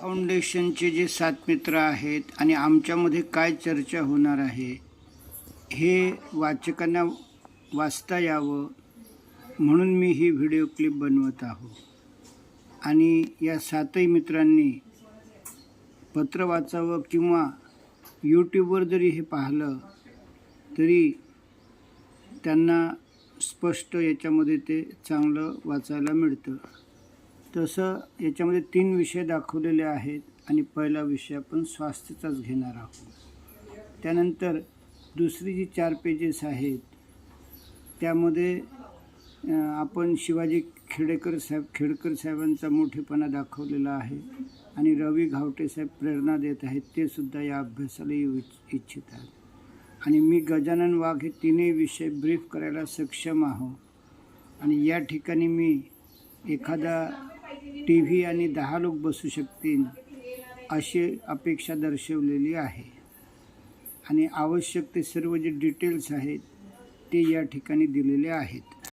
फाउंडेशनचे जे सात मित्र आहेत आणि आमच्यामध्ये काय चर्चा होणार आहे हे वाचकांना वाचता यावं म्हणून मी ही व्हिडिओ क्लिप बनवत आहो. आणि या सातही मित्रांनी पत्र वाचावं किंवा यूट्यूबवर जरी हे पाहिलं तरी त्यांना स्पष्ट याच्यामध्ये ते चांगलं वाचायला मिळतं. तसं याच्यामध्ये तीन विषय दाखवलेले आहेत आणि पहिला विषय आपण स्वास्थ्याचाच घेणार आहोत. त्यानंतर दुसरी जी चार पेजेस आहेत त्यामध्ये आपण शिवाजी खेडेकर साहेब खेडकर साहेबांचा मोठेपणा दाखवलेला आहे आणि रवी घावटे साहेब प्रेरणा देत आहेत ते सुद्धा या अभ्यासाला येऊ इच्छ- इच्छित आहेत. आणि मी गजानन वाघ हे तिन्ही विषय ब्रीफ करायला सक्षम आहो. आणि या ठिकाणी मी एखादा टी व्ही आणि दहा लोक बसू शकतील अशी अपेक्षा दर्शवलेली आहे. आणि आवश्यक ते सर्व जे डिटेल्स आहेत ते या ठिकाणी दिलेले आहेत.